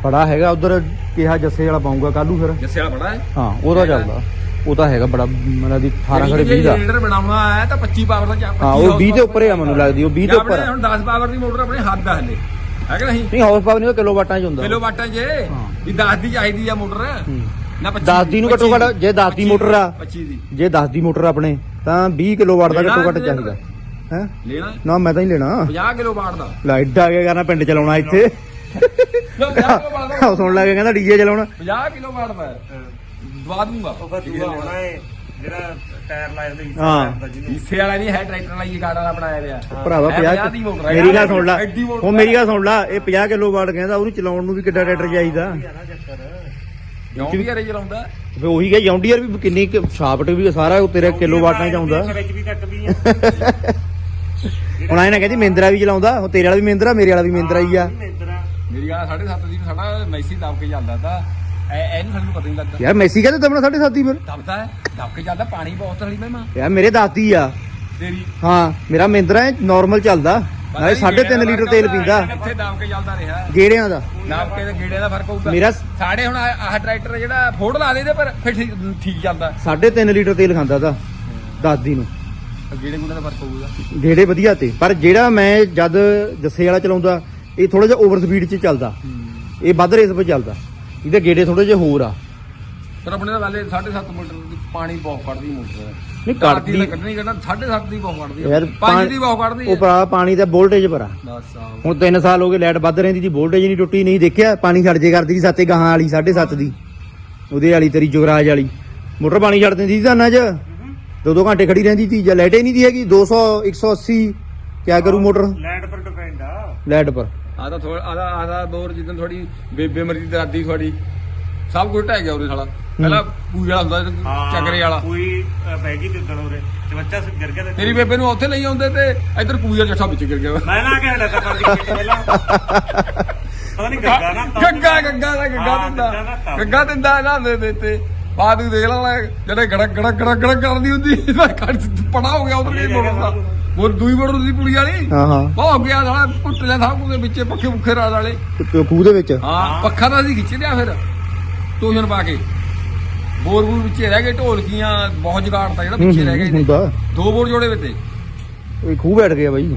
ਬੜਾ ਹੈਗਾ ਉਧਰ ਕਿਹਾ ਜੱਸੇ ਵਾਲਾ ਪਾਉਂਗਾ ਕੱਲੂ ਫਿਰ। ਜੱਸੇ ਵਾਲਾ ਬੜਾ ਹੈ? ਹਾਂ ਉਹਦਾ ਚੱਲਦਾ। ਉਹ ਤਾਂ ਹੈਗਾ ਬੜਾ ਮਨਾਂ ਦੀ 18 ਖੜੇ 20 ਦਾ। ਲੀਡਰ ਬਣਾਉਣਾ ਹੈ ਤਾਂ 25 ਪਾਵਰ ਦਾ ਹਾਂ 25 ਉਹ 20 ਦੇ ਉੱਪਰ ਹੀ ਆ ਮੈਨੂੰ ਲੱਗਦੀ ਉਹ 20 ਦੇ ਉੱਪਰ। ਹੁਣ 10 ਪਾਵਰ ਦੀ ਮੋਟਰ ਆਪਣੇ ਹੱਦ ਆ ਹਲੇ। ਹੈ ਕਿ ਨਹੀਂ? ਨਹੀਂ ਹਾਊਸ ਪਾਵਰ ਨਹੀਂ ਉਹ ਕਿਲੋ ਵਾਟਾਂ 'ਚ ਹੁੰਦਾ। ਕਿਲੋ ਵਾਟਾਂ ਜੇ। ਵੀ 10 ਦੀ ਚਾਹੀਦੀ ਆ ਮੋਟਰ? ਹੂੰ। ਨਾ 25 ਦਸ ਦੀ ਨੂੰ ਘੱਟੋ ਘੱਟ, ਜੇ ਦਸ ਦੀ ਮੋਟਰ ਆ। 25 ਦੀ। ਜੇ 10 ਦੀ ਮੋਟਰ ਆਪਣੇ ਤਾਂ 20 ਕਿਲੋ ਵਾਟ ਦਾ ਘੱਟੋ ਘੱਟ। ਚਾਹੀਦਾ। ਹੈ? ਲੈਣਾ? ਨਾ ਮੈਂ ਤਾਂ ਹੀ ਲੈਣਾ। 50 ਕਿਲੋ ਵਾਟ ਦਾ। ਲਾਈਟ ਆ ਗਿਆ ਕਰਨਾ ਪਿੰਡ ਚਲਾਉਣਾ ਇੱਥੇ। ਨਾ 50 ਕਿਲੋ ਵਾਟ ਦਾ। ਆਹ ਸੁਣ ਲੱਗੇ ਕਹਿੰਦਾ ਡੀਜੇ ਚਲਾਉਣਾ। 50 ਕਿਲੋ ਵਾਟ ਦਾ। ਦਵਾ ਦੂੰਗਾ। ਉਹ ਹੈ ਜਿਹੜਾ ਟਾਇਰ ਲਾਇਆ ਉਹਦੇ ਹਿੱਸਾ ਹਾਂ। ਹੁੰਦਾ ਜਿਹਨੂੰ ਹਿੱਸੇ ਵਾਲਾ ਨਹੀਂ ਹੈ ਟਰੈਕਟਰ ਵਾਲਾ ਇਹ ਗਾੜਾ ਵਾਲਾ ਬਣਾਇਆ ਰਿਹਾ ਭਰਾਵਾ ਇਹ 50 ਦੀ ਮੋਟਰ ਹੈ। ਮੇਰੀ ਗੱਲ ਸੁਣ ਲੈ। ਐਡੀ ਮੋਟਰ ਉਹ ਮੇਰੀ ਗੱਲ ਸੁਣ ਲੈ ਇਹ 50 ਕਿਲੋ ਵਾਟ ਕਹਿੰਦਾ ਉਹਨੂੰ ਚਲਾਉਣ ਨੂੰ ਵੀ ਕਿੱਡਾ ਟਰੈਕਟਰ ਚਾਹੀਦਾ। ਕੀ ਆ ਨਾ ਚੱਕਰ। ਕਿਉਂ ਵੀ ਘਰੇ ਚਲਾਉਂਦਾ। ਫੇ ਉਹੀ ਗਿਆ ਜੌਂਡੀਅਰ ਵੀ ਕਿੰਨੀ ਸ਼ਾਫਟ ਵੀ ਸਾਰਾ ਉਹ ਤੇਰੇ ਕਿਲੋ ਵਾਟਾਂ ਚ ਆਉਂਦਾ ਵਿੱਚ ਵੀ ਘੱਟ ਵੀ ਆ। ਹੁਣ ਆਏ ਨਾ ਕਹਿੰਦੀ ਮਹਿੰਦਰਾ ਵੀ ਚਲਾਉਂਦਾ ਉਹ ਤੇਰੇ ਵਾਲਾ ਵੀ ਮਹਿੰਦਰਾ ਮੇਰੇ ਵਾਲਾ ਵੀ ਮਹਿੰਦਰਾ ਹੀ ਆ। ਮਹਿੰਦਰਾ। ਮੇਰੀ ਗੱਲ 7.5 ਦੀ ਸਾਡਾ ਮੈਸੀ ਦਬ ਕੇ ਜਾਂਦਾ ਤਾਂ। ਐ ਇਹਨੂੰ ਸਾਨੂੰ ਪਤਾ ਨਹੀਂ ਲੱਗਦਾ। ਯਾਰ ਮੈਸੀ ਕਹਿੰਦਾ ਦਮਣਾ ਸਾਢੇ ਸੱਤ ਹੀ ਫਿਰ। ਦਬਦਾ ਹੈ ਦਬ ਕੇ ਜਾਂਦਾ ਪਾਣੀ ਬਹੁਤ ਥਲੀ ਮੈਂ ਯਾਰ ਮੇਰੇ ਦਾਦੀ ਆ। ਤੇਰੀ। ਹਾਂ ਮੇਰਾ ਮਹਿੰਦਰਾ ਹੈ ਨਾਰਮਲ ਚੱਲਦਾ। ਨਾਲੇ 3.5 ਲੀਟਰ ਤੇਲ ਪੀਂਦਾ। ਕਿੱਥੇ ਦਬ ਕੇ ਚੱਲਦਾ ਰਿਹਾ। ਗੇੜਿਆਂ ਦਾ। ਦਬ ਕੇ ਤੇ ਗੇੜੇ ਦਾ ਫ਼ਰਕ ਹੋਊਗਾ। ਮੇਰਾ- ਸਾਡੇ ਹੁਣ ਆਹ ਆਹ ਟਰੈਕਟਰ ਜਿਹੜਾ ਫੋੜ ਲਾ ਦੇ ਇਹਦੇ ਪਰ ਫਿਰ ਠੀਕ ਠੀਕ ਚੱਲਦਾ 3.5 ਲੀਟਰ ਤੇਲ ਖਾਂਦਾ ਤਾਂ ਦਾਦੀ ਨੂੰ। ਗੇੜੇ ਗੁੜੇ ਦਾ ਫ਼ਰਕ ਹੋਊਗਾ। ਗੇੜੇ ਵਧੀਆ ਤੇ ਪਰ ਜਿਹੜਾ ਮੈਂ ਜਦ ਜੱਸੇ ਵਾਲਾ ਚਲਾਉਂਦਾ ਇਹ ਥੋੜਾ ਜਿਹਾ ਓਵਰ ਸਪੀਡ 'ਚ ਚੱਲਦਾ। ਇਹ ਵੱਧ ਰੇਸ 'ਤੇ ਚੱਲਦਾ। ਇਹਦੇ ਗੇੜੇ ਥੋੜੇ ਜਿਹੇ ਹੋਰ ਆ। ਪਰ ਆਪਣੇ ਦਾ ਵਾਲੇ 7.5 ਮੀਟਰ ਦੀ ਪਾਣੀ ਬਹੁਤ ਕੱਢਦੀ ਮੋਟਰ। ਨਹੀਂ ਕੱਢਦੀ। ਕੱਢਣੀ ਕੱਢਣਾ 7.5 ਦੀ ਬਹੁਤ ਕੱਢਦੀ ਯਾਰ 5 ਦੀ ਬਹੁਤ ਕੱਢਦੀ ਉਹ ਭਰਾ ਪਾਣੀ ਦਾ ਵੋਲਟੇਜ ਭਰਾ। ਹੁਣ 3 ਸਾਲ ਹੋ ਗਏ ਲਾਈਟ ਵੱਧ ਰਹਿੰਦੀ ਸੀ ਵੋਲਟੇਜ ਨਹੀਂ ਟੁੱਟੀ ਨਹੀਂ ਦੇਖਿਆ ਪਾਣੀ ਛੱਡ ਜੇ ਕਰਦੀ ਸੀ ਸਾਤੇ ਗਾਹਾਂ ਵਾਲੀ 7.5 ਦੀ। ਉਹਦੇ ਵਾਲੀ ਤੇਰੀ ਜੁਗਰਾਜ ਵਾਲੀ। ਮੋਟਰ ਪਾਣੀ ਛੱਡ ਦਿੰਦੀ ਸੀ ਧਾਨਾਂ 'ਚ। ਦੋ ਦੋ ਘੰਟੇ ਖੜੀ ਰਹਿੰਦੀ ਸੀ ਜਾਂ ਲਾਈਟ ਹੀ ਨਹੀਂ ਦੀ ਹੈਗੀ 200 180 ਕਿਆ ਕਰੂ ਮੋਟਰ? ਲੈਂਡ ਪਰ ਡਿਪੈਂਡ ਆ। ਲਾਈਟ ਪਰ। ਆ ਤਾਂ ਥੋੜਾ ਆਦਾ ਆਦਾ ਬੋਰ ਜਿੱਦਨ ਥੋੜੀ ਬੇਬੇ ਮਰੀ ਦੀ ਦਾਦੀ ਥੋੜੀ ਸਭ ਕੁਝ ਟਹਿ ਗਿਆ ਉਹਦੇ ਸਾਲਾ। ਪਹਿਲਾਂ ਪੂਜਾ ਹੁੰਦਾ ਸੀ ਚੱਕਰੇ ਵਾਲਾ। ਕੋਈ ਪੈ ਗਈ ਤਿੱਦਣ ਉਰੇ। ਚਵੱਚਾ ਸ ਗਿਰ ਗਿਆ ਤੇ ਤੇਰੀ ਬੇਬੇ ਨੂੰ ਉੱਥੇ ਲਈ ਆਉਂਦੇ ਤੇ ਇੱਧਰ ਪੂਜਾ ਜੱਠਾ ਵਿੱਚ ਗਿਰ ਗਿਆ। ਮੈਂ ਨਾ ਕਿ ਹਟਾ ਕਰ ਦੀ ਪਹਿਲਾਂ। ਪਤਾ ਨਹੀਂ ਗੱਗਾ ਨਾ ਤਾਂ- ਗੱਗਾ ਗੱਗਾ ਦਾ ਗੱਗਾ ਹਾਂ, ਦਿੰਦਾ। ਗੱਗਾ ਨਾ ਤਾਂ। ਗੱਗਾ ਦਿੰਦਾ ਨਾ ਦੇ ਦਿੱਤੇ ਬਾਅਦ ਨੂੰ ਦੇਖ ਲਾ ਜਿਹੜੇ ਗੜਕ ਗੜਕ ਗੜਕ ਗੜਕ ਕਰਦੀ ਹੁੰਦੀ ਇਹਦਾ ਕੱਟ ਪੜਾ ਹੋ ਗਿਆ ਉਧਰ ਨਹੀਂ ਮੋਟਰ ਦਾ ਉਹ ਦੂਈ ਮੋਟਰ ਦੀ ਪੁਲੀ ਵਾਲੀ? ਹਾਂ ਹਾਂ। ਉਹ ਹੋ ਗਿਆ ਸਾਲਾ ਕੁੱਟ ਲਿਆ ਸਭ ਕੁਝ ਵਿੱਚੇ ਪੱਖੇ ਪੁੱਖੇ ਰਾਜ ਵਾਲੇ। ਤੇ ਖੂਹ ਦੇ ਵਿੱਚ? ਹਾਂ ਪੱਖਾ ਤਾਂ ਅਸੀਂ ਖਿੱਚ ਲਿਆ ਫਿਰ। ਟੋਜਨ ਪਾ ਕੇ। ਬੋਰ ਬੂਰ ਵਿੱਚੇ ਰਹਿ ਗਏ ਢੋਲਕੀਆਂ ਬਹੁਤ ਜਗਾੜ ਤਾਂ ਜਿਹੜਾ ਪਿੱਛੇ ਰਹਿ ਗਏ। ਹੁੰਦਾ। ਦੋ ਬੋਰ ਜੋੜੇ ਵੇ ਤੇ ਇਹ ਖੂਹ ਬੈਠ ਗਿਆ ਬਾਈ।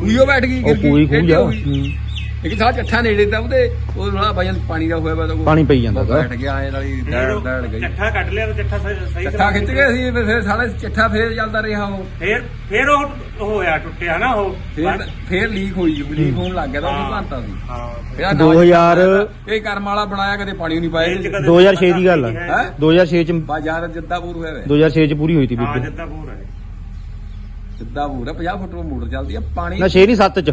ਉਈਓ ਬੈਠ ਗਈ ਉਹ ਕੋਈ ਖੂਹ ਜਾ ਇੱਕ ਸਾਹ ਚੱਠਾ ਨੇੜੇ ਤਾਂ ਉਹਦੇ ਉਹ ਥੋੜਾ ਵਜਨ ਪਾਣੀ ਦਾ ਹੋਇਆ ਵਾ ਤਾਂ ਉਹ ਪਾਣੀ ਪਈ ਜਾਂਦਾ। ਬੈਠ ਗਿਆ ਐ ਨਾਲੀ ਡੜ ਡੜ ਗਈ। ਚੱਠਾ ਕੱਢ ਲਿਆ ਤਾਂ ਚੱਠਾ ਸਹੀ ਸਹੀ ਚੱਠਾ ਖਿੱਚ ਗਏ ਸੀ ਫਿਰ- ਫਿਰ ਸਾਡਾ ਚੱਠਾ ਫੇਰ ਚੱਲਦਾ ਰਿਹਾ ਉਹ। ਫੇਰ ਫੇਰ ਉਹ ਹੋਇਆ ਟੁੱਟਿਆ ਨਾ ਉਹ। ਫੇਰ ਫੇਰ ਲੀਕ ਹੋਈ ਲੀਕ ਹੋਣ ਲੱਗ ਗਿਆ ਤਾਂ ਉਹ ਭਾਂਤਾ ਸੀ। ਹਾਂ ਫਿਰ ਆਹ 2000 ਇਹ ਕਰਮ ਵਾਲਾ ਬਣਾਇਆ ਕਦੇ ਪਾਣੀ ਨਹੀਂ ਇਹ ਚ ਪਾਏ ਕਦੇ 2006 ਦੀ ਗੱਲ ਆ। ਹੈ। 2006 ਚ ਬਾਜ਼ਾਰ ਜਿੱਦਾਂ ਪੂਰ ਹੋਇਆ ਵੇ। 2006 ਚ ਪੂਰੀ ਹੋਈ ਸੀ ਹਾਂ ਬੀਬੀ। ਜਿੱਦਾਂ ਪੂਰ ਹੈ ਜਿੱਦਾਂ ਪੂਰ ਹੈ 50 ਫੁੱਟ ਮੋਟਰ ਚੱਲਦੀ ਆ ਪਾਣੀ ਨਾ 6 ਨਹੀਂ 7 ਚ।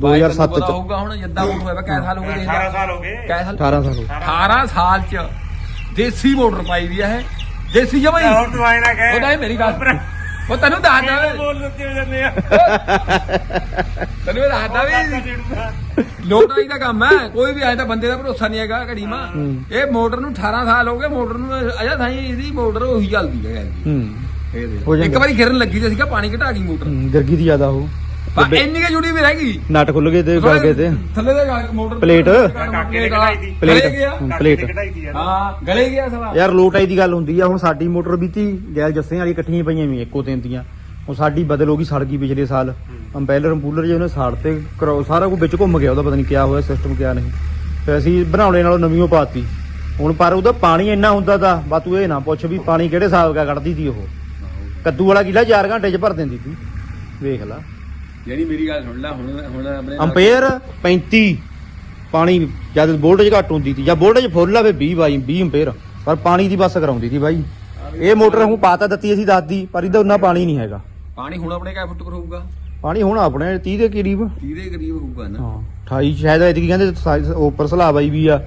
2007 ਪਤਾ ਚ। ਹੋਊਗਾ ਹੁਣ ਜਿੱਦਾਂ ਪੂਰ ਹੋਇਆ ਵਾ ਕੈ ਸਾਲ ਹੋ ਗਏ 18 ਸਾਲ ਹੋ ਗਏ। ਕੈ ਸਾਲ 18 ਸਾਲ ਹੋ ਗਏ। 18 ਸਾਲ ਚ। ਦੇਸੀ ਮੋਟਰ ਪਾਈ ਵੀ ਹੈ ਦੇਸੀ ਜਮਾ ਹੀ। ਹੁਣ ਤੂੰ ਆਏ ਨਾ ਕਹੇ। ਉਹਦਾ ਇਹ ਮੇਰੀ ਗੱਲ ਉਹ ਤੈਨੂੰ ਦੱਸਦਾ ਵੇ ਬੋਲ ਦਿੱਤੇ ਜਾਂਦੇ ਆ? ਤੈਨੂੰ ਇਹ ਦੱਸਦਾ ਵੀ ਲੋਟਾਈ ਦਾ। ਕੰਮ ਹੈ ਕੋਈ ਵੀ ਐ ਤਾਂ ਬੰਦੇ ਦਾ ਭਰੋਸਾ ਨਹੀਂ ਹੈਗਾ ਘੜੀ ਮਾ। ਇਹ ਮੋਟਰ ਨੂੰ 18 ਸਾਲ ਹੋ ਗਏ ਮੋਟਰ ਨੂੰ ਅਜਾ ਥਾਈ ਇਹਦੀ ਮੋਟਰ ਉਹੀ ਚੱਲਦੀ ਹੈ। ਇੱਕ। ਵਾਰੀ ਗਿਰਨ ਲੱਗੀ ਤੇ ਸੀਗਾ ਪਾਣੀ ਘਟਾ ਗਈ ਮੋਟਰ। ਗਿਰਗੀ ਦੀ ਜ਼ਿਆਦਾ ਉਹ। ਪਰ ਇੰਨੀ ਕੇ ਜੁੜੀ ਵੀ ਰਹਿ ਗਈ। ਨਟ ਖੁੱਲ ਗਏ ਤੇ ਗਲ ਗਏ ਤੇ। ਥੱਲੇ ਦੇ ਗਲ- ਮੋਟਰ ਪਲੇਟ। ਕਾਕੇ ਨੇ ਕਢਾਈ ਦੀ। ਪਲੇਟ। ਪਲੇਟ। ਕਢਾਈ ਦੀ ਯਾਰ। ਹਾਂ ਗਲੇ ਗਿਆ ਸਵਾ ਯਾਰ ਲੋਟ ਆਈ ਦੀ ਗੱਲ ਹੁੰਦੀ ਆ ਹੁਣ ਸਾਡੀ ਮੋਟਰ ਵੀ ਤੀ ਗੈਲ ਜੱਸੇ ਵਾਲੀ ਇਕੱਠੀਆਂ ਪਈਆਂ ਵੀ ਇੱਕੋ ਤਿੰਨ ਦੀਆਂ। ਹੁਣ ਸਾਡੀ ਬਦਲ ਹੋ ਗਈ ਸੜ ਗਈ ਪਿਛਲੇ ਸਾਲ। ਅੰਪੈਲਰ ਅੰਪੂਲਰ ਜੇ ਉਹਨੇ ਸਾੜ ਤੇ ਕਰੋ ਸਾਰਾ ਕੁਝ ਵਿੱਚ ਘੁੰਮ ਗਿਆ ਉਹਦਾ ਪਤਾ ਨਹੀਂ ਕਿਆ ਹੋਇਆ ਸਿਸਟਮ ਕਿਆ ਨਹੀਂ। ਫਿਰ ਅਸੀਂ ਬਣਾਉਣੇ ਨਾਲੋਂ ਨਵੀਂ ਓ ਪਾਤੀ। ਹੁਣ ਪਰ ਉਹਦਾ ਪਾਣੀ ਇੰਨਾ ਹੁੰਦਾ ਤਾਂ ਬਾ ਤੂੰ ਇਹ ਨਾ ਪੁੱਛ ਵੀ ਪਾਣੀ ਕਿਹੜੇ ਹਿਸਾਬ ਦਾ ਕੱਢਦੀ ਸੀ ਉਹ। ਕੱਦੂ ਵਾਲਾ ਕਿਲਾ 4 ਘੰਟੇ ਚ ਭਰ ਦਿੰਦੀ ਸੀ। ਵੇਖ ਲਾ। ਜਿਹੜੀ ਮੇਰੀ ਗੱਲ ਸੁਣ ਲੈ ਹੁਣ ਹੁਣ ਆਪਣੇ ਅੰਪੇਅਰ 35 ਪਾਣੀ ਜਦ ਵੋਲਟੇਜ ਘੱਟ ਹੁੰਦੀ ਸੀ ਜਾਂ ਵੋਲਟੇਜ ਫੁੱਲ ਆਵੇ 20 ਬਾਈ 20 ਅੰਪੇਅਰ ਪਰ ਪਾਣੀ ਦੀ ਬੱਸ ਕਰਾਉਂਦੀ ਸੀ ਬਾਈ। ਇਹ ਮੋਟਰ ਹੁਣ ਪਾਤਾ ਦਿੱਤੀ ਅਸੀਂ ਦੱਸਦੀ ਪਰ ਇਹਦਾ ਉਨਾ ਪਾਣੀ ਨਹੀਂ ਹੈਗਾ। ਪਾਣੀ ਹੁਣ ਆਪਣੇ ਕਾ ਫੁੱਟ ਹੋਊਗਾ ਪਾਣੀ ਹੁਣ ਆਪਣੇ 30 ਦੇ ਕਰੀਬ। 30 ਦੇ ਕਰੀਬ ਹੋਊਗਾ ਨਾ? ਹਾਂ 28 ਸ਼ਾਇਦ ਐਤਕੀ ਕਹਿੰਦੇ ਸਾਈਜ਼ ਉੱਪਰ ਸਲਾਹ ਆਈ ਵੀ ਆ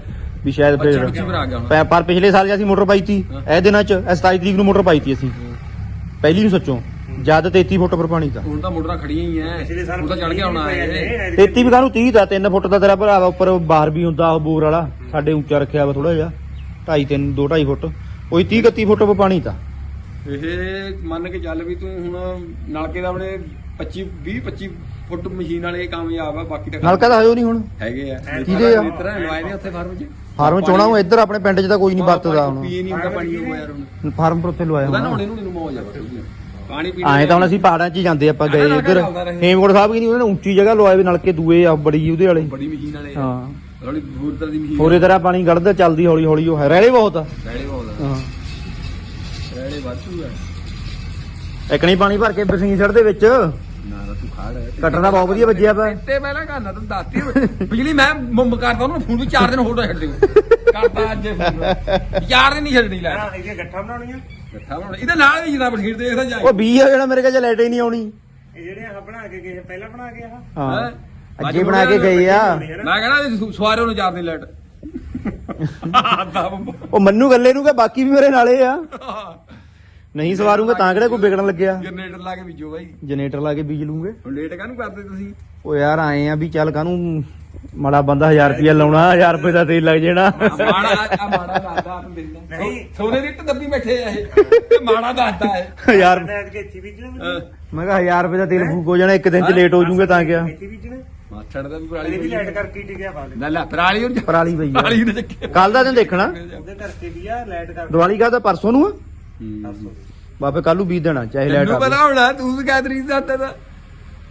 ਵੀ ਸ਼ਾਇਦ ਅੱਛਾ ਫਿਰ ਪਰ ਆ ਗਿਆ ਹੁਣ। ਪੈ- ਪਰ ਪਿਛਲੇ ਸਾਲ ਜੇ ਅਸੀਂ ਮੋਟਰ ਪਾਈ ਤੀ ਹਾਂ। ਇਹ ਦਿਨਾਂ ਚ ਇਹ 27 ਤਰੀਕ ਨੂੰ ਮੋਟਰ ਪਾਈ ਤੀ ਅਸੀਂ। ਪਹਿਲੀ ਨੂੰ ਸੱਚੋਂ। ਜਦ 33 ਫੁੱਟ ਪਰ ਪਾਣੀ ਤਾਂ ਹੁਣ ਤਾਂ ਮੋਟਰਾਂ ਖੜੀਆਂ ਹੀ ਐ। ਪਿਛਲੇ ਸਾਲ ਹੁਣ ਤਾਂ ਚੜ ਗਿਆ ਹੋਣਾ ਇਹ 33 ਵੀ ਕਾਹਨੂੰ 30 ਦਾ 3 ਫੁੱਟ ਦਾ ਤੇਰਾ ਭਰਾ ਵਾ ਉੱਪਰ ਬਾਹਰ ਵੀ ਹੁੰਦਾ ਉਹ ਬੋਰ ਵਾਲਾ। ਸਾਡੇ ਉੱਚਾ ਰੱਖਿਆ ਵਾ ਥੋੜਾ ਜਿਹਾ 2.5 3 2 2.5 ਫੁੱਟ। ਉਹੀ 30 31 ਫੁੱਟ ਪਰ ਪਾਣੀ ਤਾਂ ਇਹ ਮੰਨ ਕੇ ਚੱਲ ਵੀ ਤੂੰ ਹੁਣ ਨਲਕੇ ਦਾ ਆਪਣੇ 25 20 25 ਫੁੱਟ ਮਸ਼ੀਨ ਵਾਲੇ ਕਾਮਯਾਬ ਆ ਬਾਕੀ ਤਾਂ ਨਲਕਾ ਤਾਂ ਹੋਇਓ ਨਹੀਂ ਹੁਣ। ਹੈਗੇ ਆ। ਕਿਹਦੇ ਆ? ਮਿੱਤਰ ਲਵਾਏ ਨੇ ਉੱਥੇ ਫਾਰਮ 'ਚ? ਫਾਰਮ ਚੋਣਾ ਨੂੰ ਇੱਧਰ ਆਪਣੇ ਪਿੰਡ 'ਚ ਤਾਂ ਕੋਈ ਨਹੀਂ ਵਰਤਦਾ ਹੁਣ। ਪੀਏ ਨਹੀਂ ਹੁੰਦਾ ਪਾਣੀ ਉਹ ਯਾਰ ਹੁਣ। ਫਾਰਮ ਪਰ ਉੱਥੇ ਲਵਾਇਆ ਹੋਣਾ। ਨਹਾਉਣੇ ਨੂੰ ਮੈਨੂੰ ਮੌਜ ਆ। ਪਾਣੀ ਪੀਣ ਆਏ ਤਾਂ ਹੁਣ ਅਸੀਂ ਪਹਾੜਾਂ 'ਚ ਹੀ ਜਾਂਦੇ ਆਪਾਂ ਗਏ ਨਲਕਾ ਇੱਧਰ। ਚੱਲਦਾ ਰਹੇ। ਹੇਮਕੋਟ ਸਾਹਿਬ ਕੀ ਨਹੀਂ ਉਹਨਾਂ ਨੇ ਉੱਚੀ ਜਗ੍ਹਾ ਲਵਾਏ ਵੀ ਨਲਕੇ ਦੂਏ ਆ ਬੜੀ ਉਹਦੇ ਵਾਲੇ। ਬੜੀ ਮਸ਼ੀਨ ਵਾਲੇ ਹਾਂ। ਥੋੜੀ ਹੋਰ ਤਰ੍ਹਾਂ ਦੀ ਮਸ਼ੀਨ ਹੋਰੇ ਤਰ੍ਹਾਂ ਪਾਣੀ ਗੜਦਾ ਚੱਲਦੀ ਹੌਲੀ ਹੌਲੀ ਉਹ ਹੈ। ਰੈਲੇ ਬਹੁਤ ਆ। ਰੈਲੇ ਬਹੁਤ ਹਾਂ। ਰੈਲੇ ਵਾਧੂ ਆ। ਇਕਣੀ ਪਾਣੀ ਭਰ ਕੇ ਬਰਸਿੰਗੀ ਸੜ ਦੇ ਵਿੱਚ। ਨਾ ਨਾ ਤੂੰ ਖਾੜ। ਕੱਟਣਾ ਬਹੁਤ ਵਧੀਆ ਵੱਜਿਆ ਪਿਆ ਤੇ ਪਹਿਲਾਂ ਕਰਨਾ ਤੂੰ ਦੱਸਤੀ ਬਿਜਲੀ ਮੈਂ ਮੁੰਮ ਕਰਦਾ ਉਹਨੂੰ ਫੋਨ ਵੀ 4 ਦਿਨ ਹੋਰ ਛੱਡ ਦਿਓ। ਕਰਦਾ ਅੱਜ ਫੋਨ। ਚਾਰ ਦਿਨ ਨਹੀਂ ਛੱਡਣੀ ਲੈ। ਨਾ ਇਹ ਗੱਠਾ ਬਣਾਉਣੀਆਂ। ਇਕੱਠਾ ਬਣਾਉਣਾ ਇਹਦੇ ਨਾਲ ਵੀ ਜਨਾਬ ਬਠੀਰ ਦੇਖਦਾ ਜਾਈ। ਉਹ 20 ਆ ਜਿਹੜਾ ਮੇਰੇ ਕੋਲ ਲਾਈਟ ਹੀ ਨਹੀਂ ਆਉਣੀ। ਇਹ ਜਿਹੜੇ ਆ ਬਣਾ ਕੇ ਗਏ ਪਹਿਲਾਂ ਬਣਾ ਕੇ ਆ ਹਾਂ। ਹੈਂ? ਅੱਗੇ ਬਣਾ ਕੇ ਗਏ ਆ। ਮੈਂ ਕਹਿੰਦਾ ਸਵਾਰੇ ਨੂੰ ਚਾਰ ਦਿਨ ਲੈਟ ਆਦਾ ਉਹ ਮੰਨੂ ਗੱਲੇ ਨੂੰ ਕਿ ਬਾਕੀ ਵੀ ਮੇਰੇ ਨਾਲੇ ਆ। ਨਹੀਂ ਸਵਾਰੂਗਾ ਤਾਂ ਕਿਹੜਾ ਕੋਈ ਵਿਗੜਨ ਲੱਗਿਆ? ਜਨਰੇਟਰ ਲਾ ਕੇ ਬੀਜੋ ਬਾਈ। ਜਨਰੇਟਰ ਲਾ ਕੇ ਬੀਜ ਲੂੰਗੇ। ਹੁਣ ਲੇਟ ਕਾਹਨੂੰ ਕਰਦੇ ਤੁਸੀਂ? ਉਹ ਯਾਰ ਆਏ ਆ ਵੀ ਚੱਲ ਕਾਹਨੂੰ ਮਾੜਾ ਬੰਦਾ 1000 ਰੁਪਇਆ ਲਾਉਣਾ 1000 ਰੁਪਏ ਦਾ ਤੇਲ ਲੱਗ ਜਾਣਾ। ਮਾੜਾ ਆ ਮਾੜਾ ਦੱਸਦਾ ਆਪ ਨਹੀਂ। ਸੋਨੇ ਦੀ ਇੱਟ ਦੱਬੀ ਬੈਠੇ ਆ ਇਹ। ਇਹ ਮਾੜਾ ਦੱਸਦਾ ਹੈ ਯਾਰ ਮੈਂ ਅੱਜ ਕੇ ਇੱਥੇ ਬੀਜਣਾ। ਅਹ, ਮੈਂ ਕਿਹਾ 1000 ਰੁਪਏ ਦਾ ਤੇਲ ਫੂਕ ਹੋ ਜਾਣਾ ਇੱਕ ਦਿਨ ਚ ਲੇਟ ਹੋ ਜੂਗੇ ਤਾਂ ਕਿਆ। ਇੱਥੇ ਬੀਜਣਾ। ਮਾਛੜ ਦਾ ਵੀ ਇਹ ਪਰਾਲੀ ਵੀ ਲਾਈਟ ਕਰਕੇ ਟਿਕਿਆ ਬਾਲੇ ਨਾ ਲੈ ਪਰਾਲੀ ਉਹ ਪਰਾਲੀ ਪਈ ਪਰਾਲੀ ਆ ਨੇ ਚੱਕਿਆ ਕੱਲ ਦਾ ਦਿਨ ਦੇਖਣਾ। ਉਹਦੇ ਕਰਕੇ ਵੀ ਆ ਲਾਈਟ ਕਰਕੇ। ਦੀਵਾਲੀ ਕਾ ਤਾਂ ਪਰਸੋਂ ਨੂੰ ਆ? ਪਰਸੋਂ। ਬਾਪੇ ਕੱਲ ਬੀਜ ਦੇਣਾ ਚਾਹੇ ਲਾਈਟ ਤੈਨੂੰ ਪਤਾ ਹੋਣਾ ਤੂੰ ਵੀ ਕਹਿ ਤਰੀਕ ਦਾ ਤਾਂ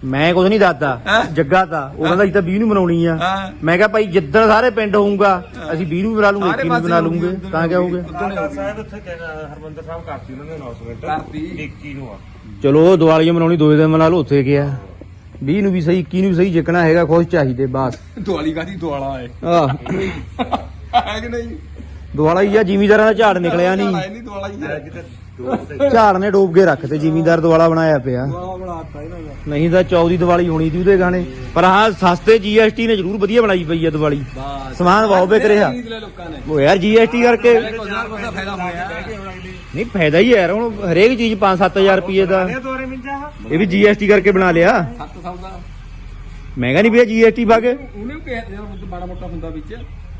ਮੈਂ ਕੁਝ ਨਹੀਂ ਦੱਸਦਾ ਹੈਂ? ਜੱਗਾ ਤਾਂ ਉਹ ਕਹਿੰਦਾ ਅਸੀਂ ਤਾਂ 20 ਨੂੰ ਮਨਾਉਣੀ ਆ। ਹਾਂ। ਮੈਂ ਕਿਹਾ ਭਾਈ ਜਿੱਦਣ ਸਾਰੇ ਪਿੰਡ ਹੋਊਗਾ ਅਸੀਂ 20 ਨੂੰ ਬਣਾ ਲੂਗੇ ਸਾਰੇ 21 ਨੂੰ ਬਣਾ ਪਾਸੇ ਲੂਗੇ। ਤਾਂ ਕਿਆ ਹੋਊਗੇ ਕਾਕਾ ਸਾਹਿਬ ਉੱਥੇ ਕਹਿਣਾ ਹਰਮੰਦਰ ਸਾਹਿਬ ਕਰਤੀ ਉਹਨਾਂ ਨੇ ਅਨਾਉਂਸਮੈਂਟ ਕਰਤੀ। 21 ਨੂੰ ਆ। ਚਲੋ ਦੀਵਾਲੀ ਮਨਾਉਣੀ ਦੋਏ ਦਿਨ ਮਨਾ ਲਓ ਉੱਥੇ ਗਿਆ 20 ਨੂੰ ਵੀ ਸਹੀ 21 ਨੂੰ ਵੀ ਸਹੀ ਜਿੱਕਣਾ ਹੈਗਾ ਖੁਸ਼ ਚਾਹੀਦੇ ਬਸ। ਦੁਆਲੀ ਕਾਦੀ ਦੁਆਲਾ ਹੈ ਆਹ। ਹੈ ਕਿ ਨਹੀਂ? ਦੁਆਲਾ ਹੀ ਆ ਜ਼ਿਮੀਦਾਰਾਂ ਦਾ ਝਾੜ ਨਿਕਲਿਆ ਨਹੀਂ। ਦੁਆਲਾ ਹੀ ਹੈ ਦੋ ਝਾੜ ਨੇ ਡੋਬ ਕੇ ਰੱਖਤੇ ਜ਼ਿਮੀਦਾਰ ਦੁਆਲਾ ਬਣਾਇਆ ਪਿਆ। ਦੁਆਲਾ ਬਣਾਤਾ ਇਹਨਾਂ ਦਾ ਨਹੀਂ ਤਾਂ 14 ਦੀਵਾਲੀ ਹੋਣੀ ਸੀ ਉਹਦੇ ਗਾਣੇ ਪਰ ਹਾਂ ਸਸਤੇ ਜੀਐਸਟੀ ਨੇ ਜ਼ਰੂਰ ਵਧੀਆ ਬਣਾਈ ਪਈ ਆ ਦੀਵਾਲੀ। ਬਸ। ਸਮਾਨ ਬਹੁਤ ਵਿਕ ਰਿਹਾ। ਖਰੀਦ ਲਿਆ ਲੋਕਾਂ ਨੇ। ਉਹ ਯਾਰ ਜੀਐਸਟੀ ਕਰਕੇ ਦਾ ਫਾਇਦਾ ਹੋਇਆ ਨਹੀਂ ਫਾਇਦਾ ਹੀ ਹੈ ਯਾਰ ਹੁਣ ਹਰੇਕ ਚੀਜ਼ 5-7000 ਰੁਪਏ ਦਾ। ਇਹ ਦੋਰੇ ਮਿੰਜਾ। ਇਹ ਵੀ ਜੀਐਸਟੀ ਕਰਕੇ ਬਣਾ ਲਿਆ। ਸੱਤ ਸੌਦਾ ਮਹਿੰਗਾ ਨਹੀਂ ਪਿਆ ਜੀਐਸਟੀ ਪਾ ਕੇ। ਉਹਨੇ ਵੀ ਕਿਹਾ ਜਿਹੜਾ ਬੜਾ ਮੋਟਾ ਹੁੰਦਾ ਵਿੱਚ।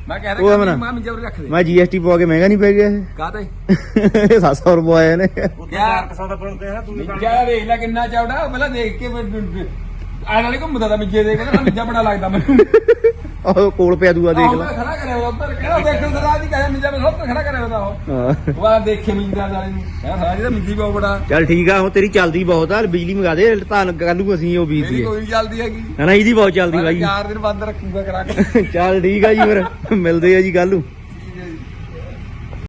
ਮੈਂ ਕਹਿ ਉਹ ਰਿਹਾ। ਕਿ ਮਾਂ ਮਿੰਜਾ ਉਰੇ ਰੱਖ ਦੇ ਮੈਂ ਜੀਐਸਟੀ ਪਵਾ ਕੇ ਮਹਿੰਗਾ ਨਹੀਂ ਪੈ ਗਿਆ ਕਾਹਤੇ? ਇਹ 700 ਰੁਪਏ ਆਏ ਨੇ। ਉੱਥੇ 400 ਦਾ ਬਣਦੇ ਆ ਤੂੰ ਮਿੰਜਾ ਦੇਖ ਲੈ ਕਿੰਨਾ ਚੌੜਾ ਪਹਿਲਾਂ ਦੇਖ ਕੇ ਆਣ ਵਾਲੇ ਘੁੰਮਦਾ ਦਾ ਮਿੰਜੇ ਦੇ ਕਹਿੰਦਾ ਮਿੰਜਾ ਬੜਾ ਲੱਗਦਾ ਮੈਨੂੰ। ਉਹ ਕੋਲ ਪਿਆ ਦੂਆ ਦੇਖ ਲੈ। ਖੜਾ ਕਰਿਆ ਉੱਧਰ ਕਿਹੜਾ ਦੇਖਣ ਦੀ ਕਹੇ ਮਿੰਜਾ ਮੈਂ ਸਭ ਤੋਂ ਖੜਾ ਕਰਿਆ ਹੋਇਆ ਉਹ। ਹਾਂ। ਉਹ ਆ ਦੇਖੇ ਮਿੰਜਾ ਵਾਲੇ ਨੂੰ। ਕਹਿੰਦਾ ਸਾਰਾ ਜਿਹਦਾ ਮਿੰਜੀ ਬਹੁਤ ਬੜਾ। ਚੱਲ ਠੀਕ ਆ ਹੁਣ ਤੇਰੀ ਚੱਲਦੀ ਬਹੁਤ ਆ ਬਿਜਲੀ ਮੰਗਾ ਦੇ ਧਾਨ ਕੱਲ ਨੂੰ ਅਸੀਂ ਉਹ ਬੀਜ ਮੇਰੀ ਕੋਈ ਨੀ ਚੱਲਦੀ ਹੈਗੀ। ਨਾ ਨਾ ਇਹਦੀ ਬਹੁਤ ਚੱਲਦੀ ਬਾਈ। ਚਾਰ ਦਿਨ ਬੰਦ ਰੱਖੂਗਾ ਕਰਾ ਕੇ ਚੱਲ ਠੀਕ ਆ ਜੀ ਫਿਰ ਮਿਲਦੇ ਆ ਜੀ ਕੱਲ ਨੂੰ।